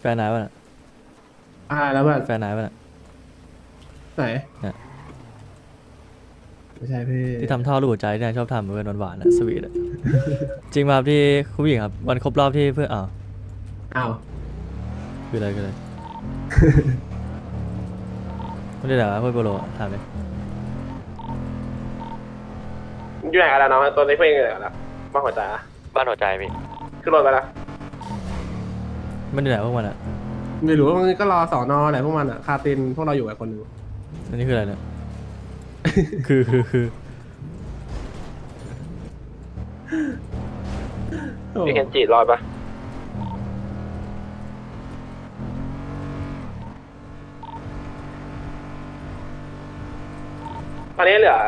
แฟนนายป่ะน่ะอ่าแล้วแบบแฟนนายป่ะน่ะ ไหนเนี่ย ไม่ใช่พี่ที่ทำท่อรูปหัวใจที่นายชอบทำเป็นหวานๆอะสวีทอะจริงป่ะครับที่คุณผู้หญิงครับวันครบรอบที่เพื่อนอ้าวอ้าวคืออะไรคืออะไร ไม่ได้ด่าเพื่อนโปโลอะถามเลยอยู่ไหนกันแล้วน้องตัวนี้เพื่อนอยู่ไหนกันแล้วบ้านหัวใจอะบ้านหัวใจพี่ขึ้นรถไปแล้ว ไม่ได้ด่าพวกมันอะไม่รู้มันก็รอสอนอแหละพวกมันอะคาตินพวกเราอยู่กับคนหนึงอันนี้คืออะไรเนี่ย คือคือคือโอ้พี่เคนจิรอดปะตอนนี้เหลือ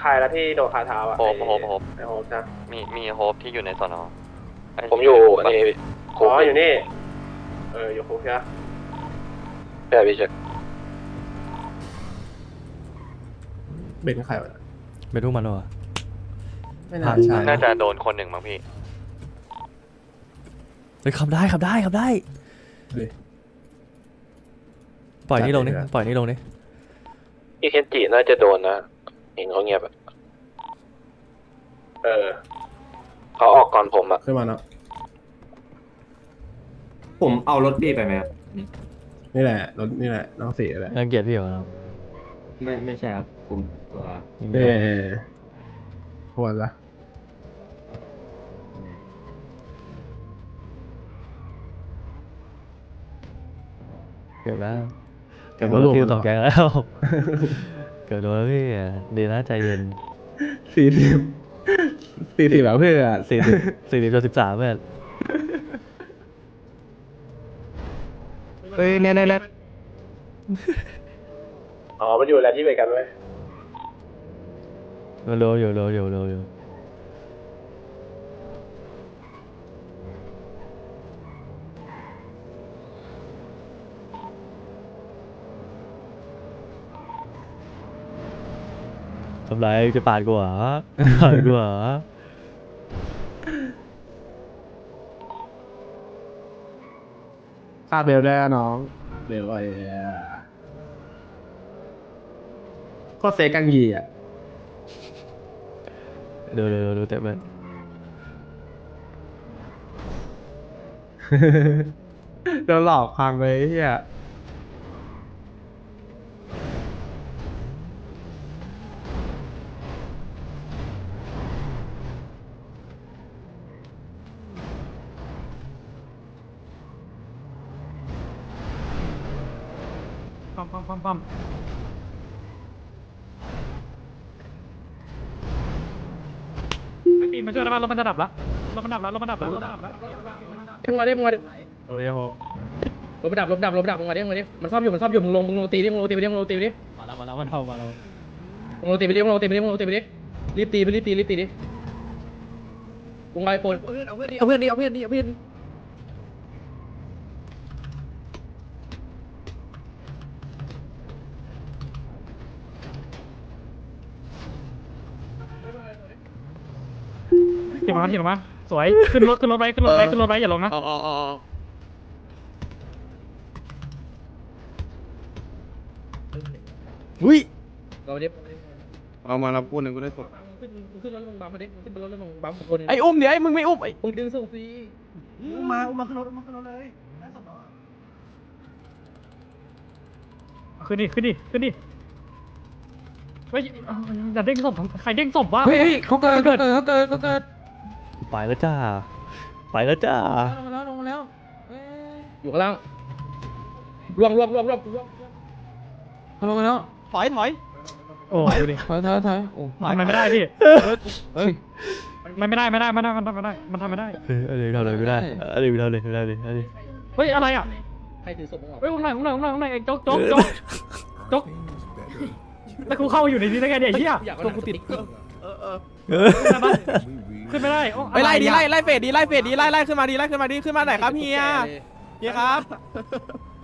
ใครแล้วที่โดนคาเท้าอะโฮปโฮปโฮป ไอโฮปนะมีมีโฮปที่อยู่ในสอนอไผมอยู่อันนี้ อ๋ออยู่นี่ เอออยู่คุกใช่ไหมใช่พี่เช็คเบนใครวะเป็นพวกมันเหรอไม่น่าผ่านใช่น่าจะโดนคนหนึ่งมั้งพี่เฮ้ยขับได้ขับได้ขับได้ เฮ้ย ปล่อยนี่ลงนี่จัดเลยนะปล่อยนี่ลงนี่พี่เคนจิน่าจะโดนนะเห็นเขาเงียบอะเออเขาออกก่อนผมอะขึ้นมาเนาะ ผมเอารถพี่ไปไหมครับนี่แหละรถนี่แหละน้องสีแหละรังเกียจพี่เหรอครับไม่ไม่ใช่ครับผมตัวเออควรละเกือบแล้วเกือบโดโดนนฟิวสองแกงแล้ว เกือบโดนแล้วพี่ดีนะใจเย็นสี่สิบสี่สิบแบบเพื่อนสี่สิบสี่สิบจนสิบสามเพื่อน เฮ้ยเนี่ยเนี่ยอ๋อ มันอยู่แล้วที่เบรกกันไว้มันโลอยู่โลอยู่โลอยู่ทำไรจะปาดกูเหรอปาดกูเหรอ คาดเบลได้นะน้อง เบลไอ้ก็เซกังยีอะ ดูดูดูดูเต็มเลยโดนหลอกพังเลยไอ้เฮีย ปั๊มปั๊มปั๊มปั๊มปีนมาช่วยแล้วรถมันจะดับละรถมันดับล้วรถมันดับล้วรถมันดับล้วมึงมาดิมึงมาดิโอ้ยโหรถมันดับรถมันดับรถมันดับมึงมาดิมึงมาดิมันซ่อมอยู่มันซ่อมอยู่มึงลงมึงลงตีดิมึงลงตีไปดิมึงลงตีไปดิมาแล้วมาแล้วมันเท่ามาแล้วมึงลงตีไปดิมึงลงตีไปดิมึงลงตีไปดิรีบตีไปรีบตีรีบตีดิมึงไอโฟนเอาเพื่อนเอาเพื่อนดิเอาเพื่อนดิเอาเพื่อนดิเขี่ยมาเขี่ยมาสวยขึ้นรถขึ้นรถไปขึ้นรถไปขึ้นรถไปอย่าลงนะอุ้ยเอาดิเอามารับกูหนึ่งกูได้สดขึ้นขึ้นรถลงบัมมาดิขึ้นรถลงบัมคนนึงไอ้อุ้มเดี๋ยวไอ้มึงไม่อุ้มไอ้มึงดึงส่งฟรีมาอุ้มมาขึ้นรถมาขึ้นรถเลยขึ้นดิขึ้นดิขึ้นดิเฮ้ยเอาอย่าเด้งศพใครเด้งศพวะเฮ้ยเขาเกิดเขาเกิดเขาเกิดเขาเกิด ไปแล้วจ้า ไปแล้วจ้า ลงมาแล้วลงมาแล้วอยู่ข้างล่างร่วงร่วงร่วงร่วงร่วงเขาลงมาแล้วถอยถอยโอ้ดูดิถอยถอยถอยโอ้ทำไมไม่ได้พี่เฮ้ย มันไม่ได้ไม่ได้ไม่ได้มันทำไม่ได้ มันทำไม่ได้ เฮ้ยอะไรทำอะไรไม่ได้อะไรทำอะไรไม่ได้เลยอะไรเฮ้ยอะไรอะใครถือศพมึงออกเฮ้ยข้างในข้างในข้างในข้างในไอ้โจ๊กโจ๊กโจ๊กโจ๊กแล้วกูเข้าอยู่ในนี้ได้ไงเนี่ยไอ้เหี้ยอยากเอาหนังสติ๊ก ขึ้นไม่ได้โอ้ไปไล่ดีอะไล่รอะไล่เฟดดีไล่เฟดดีไล่ไล่ขึ้นมาดีไล่ขึ้นมาดีขึ้นมาไหนครับเฮียเฮียครับ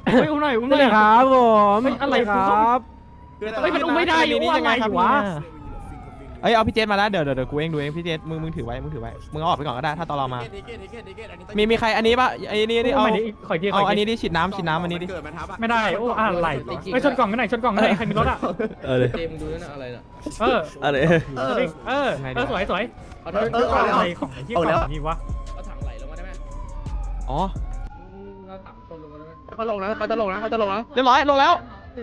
เฮ้ยอุ้มหน่อยอุ้มหน่อยครับผมเฮ้ยอะไรครับ เฮ้ยมันอุ้มไม่ได้อยู่นี่อะยังไรไงครับวะ เเอ้ยเอาพี่เจสมาแล้วเดี๋ยวเดี๋ยวเดี๋ยวกูเองดูเองพี่เจสมึงมึงถือไว้มึงถือไว้มึงเอาออกไปก่อนก็ได้ถ้าตอนเรามามีมีใครอันนี้ปะไอ้นี่นี่เอาเอาใหม่ดิขออีกทีขอเอาอีกอันทีนี้ดิฉีดน้ำฉีดน้ำอันนี้ดิไม่ได้โอ้อะไรไอ้ยชนกล่องกันไหนอยชนกล่องกันไหนอยใครมีรถอะเออเลยเจมดูนั่นอะไรน่ะเอออะไร เออเออเออสวยสวยเอาเอออะไรของไอ้ที่กล่องนี้วะเอาถังไหลลงมาได้ไหมอ๋อเอาถังต้นลงมาได้ไหมเขาลงนะเขาจะลงนะเขาจะลงนะเรียบร้อยลงแล้ว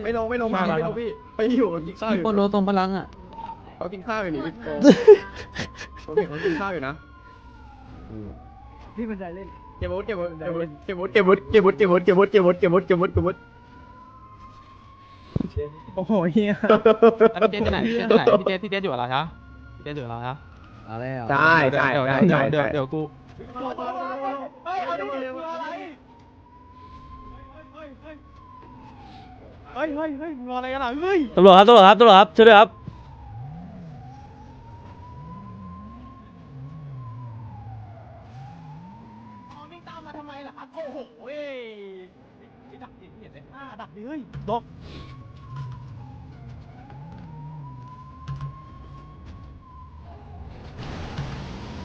ไม่ลงไม่ลงมาแล้วพี่ไปอยู่กินข้าวอยู่ ปนโลตรงพลังอะ เขากินข้าวอยู่นี่พี่โกผมเห็นเขากินข้าวอยู่นะพี่มันใจเล่นเก็บวุฒิเก็บวุฒิเก็บวุฒิเก็บวุฒิเก็บวุฒิเก็บวุฒิเก็บวุฒิเก็บวุฒิเก็บวุฒิเก็บวุฒิเก็บวุฒิโอ้โหเฮียแล้วพี่เจสอยู่ไหนพี่เจสอยู่ไหนพี่เจสพี่เจสอยู่กับเราใช่ปะพี่เจสอยู่กับเราใช่ปะเอาแล้วใช่ใช่เดี๋ยวใช่เดี๋ยวใช่เดี๋ยวเดี๋ยวกูเฮ้ยเฮ้ยเฮ้ยรออะไรกันอะเฮ้ยตำรวจครับตำรวจครับตำรวจครับช่วยด้วยครับ วิ่งตามมาทำ ไมล่ะครับโอ้โหเว้ยไอ้ดักดิเห็นไหมอ่าดักดิเฮ้ยดอก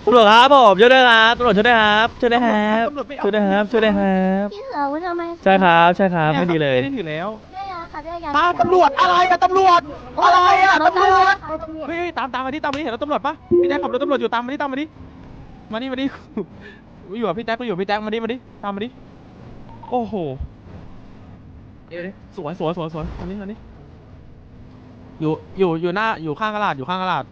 ตำรวจครับผมช่วยด้วยครับตำรวจช่วยด้วยครับช่วยด้วยครับตำรวจไม่เอาช่วยด้วยครับช่วยด้วยครับพี่เหรอว่าทำไมใช่ครับใช่ครับไม่ดีเลยไม่ได้ถือแล้วได้ยาค่ะได้ยาตามตำรวจอะไรอะตำรวจอะไรอะตำรวจตำรวจเฮ้ยเฮ้ยตามตามมาดิตามมาดิเห็นรถตำรวจปะพี่แจ๊คขับรถตำรวจอยู่ตามมาดิตามมาดิมาดิมาดิกู อยู่กับพี่แจ๊คกูอยู่กับพี่แจ๊คมาดิมาดิตามมาดิโอ้โหเดี๋ยวดิสวยสวยสวยสวยอันนี้อันนี้อยู่อยู่อยู่หน้าอยู่ข้างกระดาษอยู่ข้างกระดาษ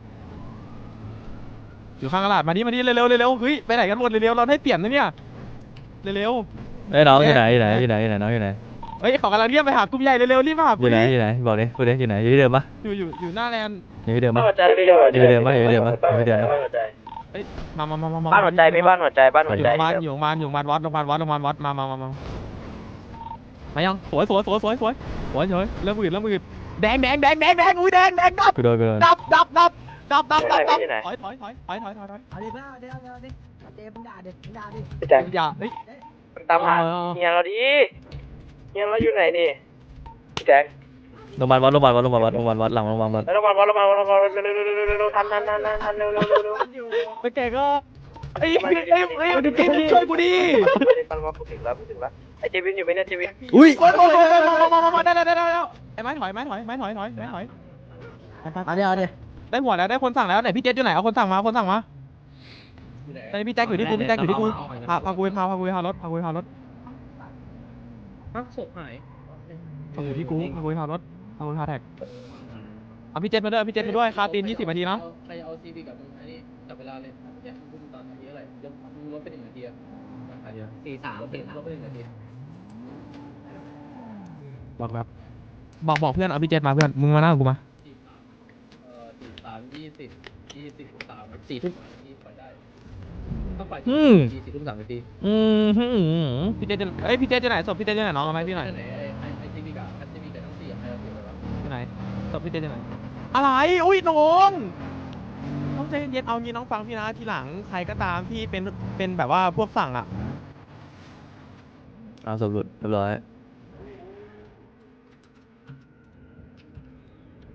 อยู่ข้างกระดาษมาดิมาดิเร็วๆเร็วๆเฮ้ยไปไหนกันหมดเร็วๆเราได้เปลี่ยนนะเนี่ยเร็วเอ้ยน้องอยู่ไหนอยู่ไหนอยู่ไหนอยู่ไหนน้องอยู่ไหนๆเฮ้ยเขากำลังเรียกไปหากลุ่มใหญ่เร็วๆรีบมาหาอกูยู่ไหนดิอยู่ไหนบอกดิพูดดิอยู่ไหนอยู่ที่เดิมปะอยู่อยู่อยู่หน้าแลนด์อยู่ที่เดิมปะบ้านหัวใจพี่เดียวอยู่ที่เดิมปะอยู่ที่เดิมปะอยู่ที่เดิม ปะบ้านหัวใจเอ้ยมามามามามาบ้านหัวใจพี่บ้านหัวใจบ้านหัวอยู่ใจโรงพยาบาลอยู่โรงพยาบาลอยู่โรงพยาบาลวัดโรงพยาบาลวัดโรงพยาบาลวัดมามามามามายังสวยสวยสวยสวยสวยสวยสวยเริ่มมืดเริ่มมืดแดงแดงแดงแดงแดงอุ้ยแดงแดงดับกูโดนกูโดนดับดับดับดับดับดับดับถอยถอยถอยถอยถอยถอยถอยเอาดิเพื่อนเอาดิเอาดิเอาดิเอาดิมึงด่าดิมึงด่าดิพี่แจ็คอย่าเฮ้ยตามหาเออเฮียเราดิเฮียเราอยู่ไหนนี่พี่แจ็ค โรงพยาบาลวัดโรงพยาบาลวัดโรงพยาบาลวัดโรงพยาบาลวัดหลังโรงพยาบาลวัดแล้วระวังระวังระวังระวังเร็วเร็วเร็วเร็วเร็วทันทันทันทันทันเร็วเร็วเร็วเร็วไปแกก็เอ้ยเอ้ยเอ้ยเอ้ยเอ้ยช่วยกูดิปันว่าถึงแล้วถึงแล้วไอ้เจวินอยู่ไหมเนี่ยเจวินอุ้ยโอ้ยโอ้ยโอ้ยมามามามาได้ได้ได้ได้ไอ้ไม้ถอยไม้ถอยไม้ถอยถอยไม้ถอยเอาดิเอาดิได้หัวแล้วได้คนสั่งแล้วไหนพี่เจษอยู่ไหนเอาคนสั่งมาคนสั่งมาอยู่ไหนตอนนี้พี่แจ็คอยู่ที่กูพี่แจ็คอยู่ที่กูพาพากูไปพาพากูไปพารถพากูไปพารถฮะศพหายพากูที่กูพากูไปพารถ พากูไปพาแท็กเอาพี่เจษมาด้วยพี่เจษมาด้วยคาตีน20นาทีนะ ใครเอาซีบีกับมึงอันนี้จับเวลาเลยเนี่ยมึงตอนนี้อะไรยังมึงลดไปหนึ่งนาทีอะอะเดี๋ยวสี่สามลดไปสี่สามลดไปหนึ่งนาทีบอกแบบบอกบอกเพื่อนเอาพี่เจษมาเพื่อนมึงมาหน้ากูมาเอ่อสี่สามยี่สิบยี่สิบสามสี่ทุ่มยี่ปล่อยได้ต้องปล่อยอืมยี่สิบทุ่มสามนาทีอืมหืมพี่เจษจะเอ้ยพี่เจษจะไหนศพพี่เจษจะไหนน้องเอาไหมพี่หน่อย ไหนไอ้ นศพพี่เจไดไหมอะไร อุ้ยน้องน้องใจเย็นๆเอางี้น้องฟังพี่นะทีหลังใครก็ตามที่เป็นเป็นแบบว่าพวกสั่งอะ เอาสมรุดเรียบร้อย